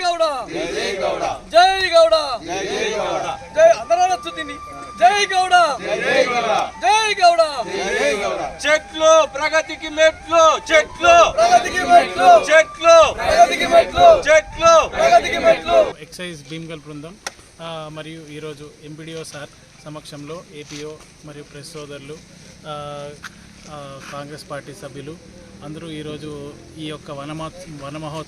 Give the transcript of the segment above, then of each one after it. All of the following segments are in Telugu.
గౌడ. జై గౌడ. జై అందరూ అనొచ్చు దీన్ని. జై గౌడ. జై గౌడ. చెట్లు ప్రగతికి మెట్లు చెట్లు. ప్రగతికి మెట్లు. చెట్లు. ప్రగతికి మెట్లు. చెట్లు. ప్రగతికి మెట్లు. ఎక్సైజ్ భీమ్గల్ బృందం మరియు ఈరోజు ఎంపీడీఓ సార్ సమక్షంలో ఏపీఓ మరియు ప్రెస్ సోదరులు ఆ, ఆ, కాంగ్రెస్ పార్టీ సభ్యులు అందరూ ఈరోజు ఈ యొక్క వనమహో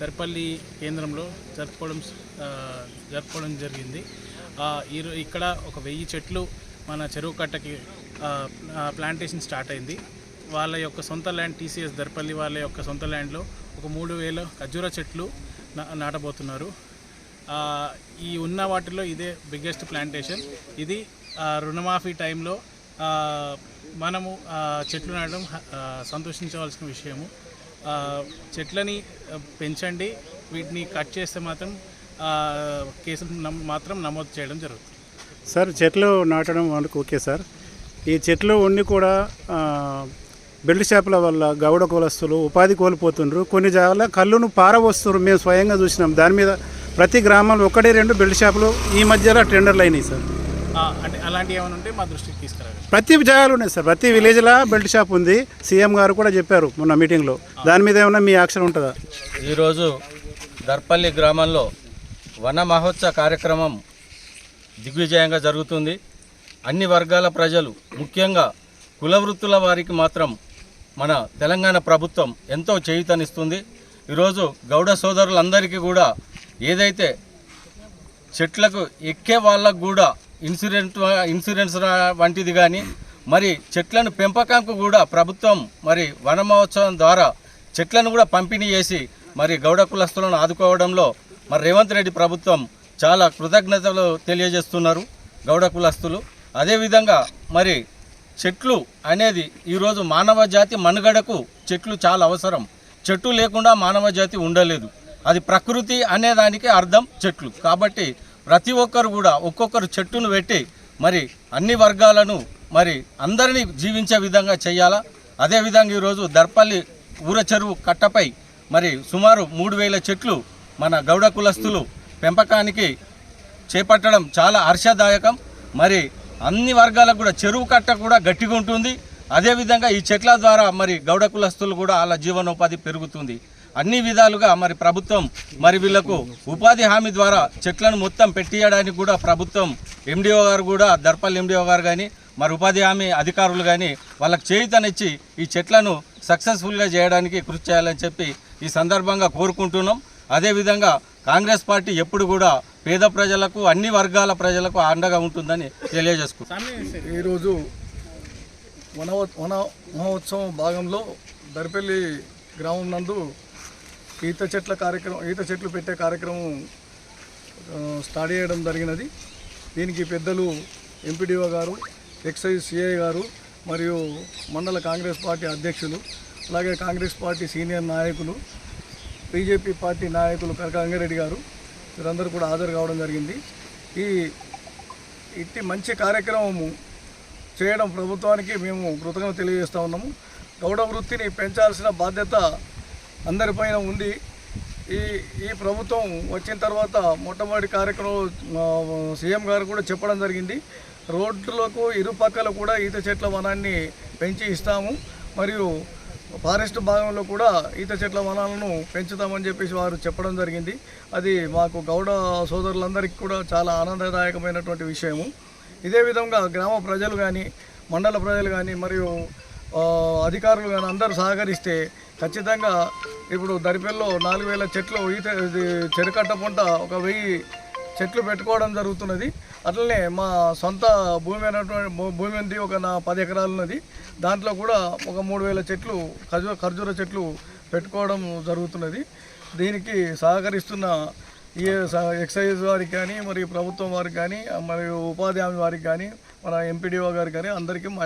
తెరపల్లి దర్పల్లి కేంద్రంలో జరుపుకోవడం జరుపుకోవడం జరిగింది. ఈరో ఇక్కడ ఒక వెయ్యి చెట్లు మన చెరువు కట్టకి ప్లాంటేషన్ స్టార్ట్ అయింది. వాళ్ళ యొక్క సొంత ల్యాండ్ టీసీఎస్ దర్పల్లి వాళ్ళ యొక్క సొంత ల్యాండ్లో ఒక మూడు వేల ఖర్జూర చెట్లు నా- నాటబోతున్నారు. ఈ ఉన్న వాటిలో ఇదే బిగ్గెస్ట్ ప్లాంటేషన్. ఇది రుణమాఫీ టైంలో మనము చెట్లు నాటడం సంతోషించవలసిన విషయము. చెట్లని పెంచండి. వీటిని కట్ చేస్తే మాత్రం కేసులు మాత్రం నమోదు చేయడం జరుగుతుంది. సార్ చెట్లు నాటడం మనకు ఓకే సార్. ఈ చెట్లు ఉండి కూడా బెల్ట్ షాపుల వల్ల గౌడ కులస్తులు ఉపాధి కోల్పోతుండ్రు. కొన్ని జాగాల కళ్ళును పారవస్తున్నారు మేము స్వయంగా చూసినాం. దాని మీద ప్రతి గ్రామంలో ఒకటి రెండు బెల్ట్ షాపులు ఈ మధ్యలో టెండర్లు అయినాయి సార్. అంటే అలాంటివి ఏమైనా ఉంటే మా దృష్టికి తీసుకురావాలి ప్రతి జాగాలు ఉన్నాయి సార్. ప్రతి విలేజ్లో బెల్ట్ షాప్ ఉంది. సీఎం గారు కూడా చెప్పారు మొన్న మీటింగ్లో దాని మీద ఏమైనా మీ యాక్షన్ ఉంటుందా? ఈరోజు దర్పల్లి గ్రామంలో వన మహోత్సవ కార్యక్రమం దిగ్విజయంగా జరుగుతుంది. అన్ని వర్గాల ప్రజలు ముఖ్యంగా కుల వృత్తుల వారికి మాత్రం మన తెలంగాణ ప్రభుత్వం ఎంతో చేయూతనిస్తుంది. ఈరోజు గౌడ సోదరులందరికీ కూడా ఏదైతే చెట్లకు ఎక్కే వాళ్ళకు కూడా ఇన్సూరెన్స్ ఇన్సూరెన్స్ వంటిది కానీ మరి చెట్లను పెంపకంకు కూడా ప్రభుత్వం మరి వన మహోత్సవం ద్వారా చెట్లను కూడా పంపిణీ చేసి మరి గౌడ కులస్తులను ఆదుకోవడంలో మరి రేవంత్ రెడ్డి ప్రభుత్వం చాలా కృతజ్ఞతలు తెలియజేస్తున్నారు గౌడ కులస్తులు. అదేవిధంగా మరి చెట్లు అనేది ఈరోజు మానవ జాతి మనుగడకు చెట్లు చాలా అవసరం. చెట్టు లేకుండా మానవ జాతి ఉండలేదు. అది ప్రకృతి అనేదానికి అర్థం చెట్లు. కాబట్టి ప్రతి ఒక్కరు కూడా ఒక్కొక్కరు చెట్టును పెట్టి మరి అన్ని వర్గాలను మరి అందరినీ జీవించే విధంగా చేయాలా? అదేవిధంగా ఈరోజు దర్పల్లి ఊర చెరువు కట్టపై మరి సుమారు మూడు వేల చెట్లు మన గౌడ కులస్తులు పెంపకానికి చేపట్టడం చాలా హర్షదాయకం. మరి అన్ని వర్గాలకు కూడా చెరువు కట్ట కూడా గట్టిగా ఉంటుంది. అదేవిధంగా ఈ చెట్ల ద్వారా మరి గౌడ కులస్తులు కూడా వాళ్ళ జీవనోపాధి పెరుగుతుంది. అన్ని విధాలుగా మరి ప్రభుత్వం మరి వీళ్ళకు ఉపాధి హామీ ద్వారా చెట్లను మొత్తం పెట్టియడానికి కూడా ప్రభుత్వం ఎండిఓ గారు కూడా దర్పల్ ఎండిఓ గారు కానీ మరి ఉపాధి హామీ అధికారులు కానీ వాళ్ళకి చేయుతనిచ్చి ఈ చెట్లను సక్సెస్ఫుల్గా చేయడానికి కృషి చేయాలని చెప్పి ఈ సందర్భంగా కోరుకుంటున్నాం. అదేవిధంగా కాంగ్రెస్ పార్టీ ఎప్పుడు కూడా పేద ప్రజలకు అన్ని వర్గాల ప్రజలకు అండగా ఉంటుందని తెలియజేసుకుంటాం ఈరోజు వన వన మహోత్సవం భాగంలో దరిపల్లి గ్రామం నందు ఈత చెట్ల కార్యక్రమం ఈత చెట్లు పెట్టే కార్యక్రమం స్టార్ట్ చేయడం జరిగినది. దీనికి పెద్దలు ఎంపీడీఓ గారు ఎక్సైజ్ సిఐ గారు మరియు మండల కాంగ్రెస్ పార్టీ అధ్యక్షులు అలాగే కాంగ్రెస్ పార్టీ సీనియర్ నాయకులు బీజేపీ పార్టీ నాయకులు కనకాంగారెడ్డి గారు వీరందరూ కూడా హాజరు కావడం జరిగింది. ఈ ఇట్టి మంచి కార్యక్రమము చేయడం ప్రభుత్వానికి మేము కృతజ్ఞత తెలియజేస్తూ ఉన్నాము. గౌడ వృత్తిని పెంచాల్సిన బాధ్యత అందరిపైన ఉంది ఈ ఈ ప్రభుత్వం వచ్చిన తర్వాత మొట్టమొదటి కార్యక్రమం సీఎం గారు కూడా చెప్పడం జరిగింది. రోడ్లకు ఇరుపక్కల కూడా ఈత చెట్ల వనాన్ని పెంచి ఇస్తాము. మరియు ఫారెస్ట్ భాగంలో కూడా ఈత చెట్ల వనాలను పెంచుతామని చెప్పేసి వారు చెప్పడం జరిగింది. అది మాకు గౌడ సోదరులందరికీ కూడా చాలా ఆనందదాయకమైనటువంటి విషయము. ఇదే విధంగా గ్రామ ప్రజలు కానీ మండల ప్రజలు కానీ మరియు అధికారులు కానీ అందరూ సహకరిస్తే ఖచ్చితంగా ఇప్పుడు దరిపెల్లో నాలుగు వేల చెట్లు ఈత చెరుకట్ట పంట ఒక వెయ్యి చెట్లు పెట్టుకోవడం జరుగుతున్నది. అట్లనే మా సొంత భూమి అయినటువంటి భూమి ఉంది ఒక నా పది ఎకరాలు ఉన్నది దాంట్లో కూడా ఒక మూడు వేల చెట్లు ఖర్జూ ఖర్జూర చెట్లు పెట్టుకోవడం జరుగుతున్నది. దీనికి సహకరిస్తున్న ఈ స- ఎక్సైజ్ వారికి కానీ మరియు ప్రభుత్వం వారికి కానీ మరియు ఉపాధి హామీ వారికి కానీ మన ఎంపీడీఓ గారికి కానీ అందరికీ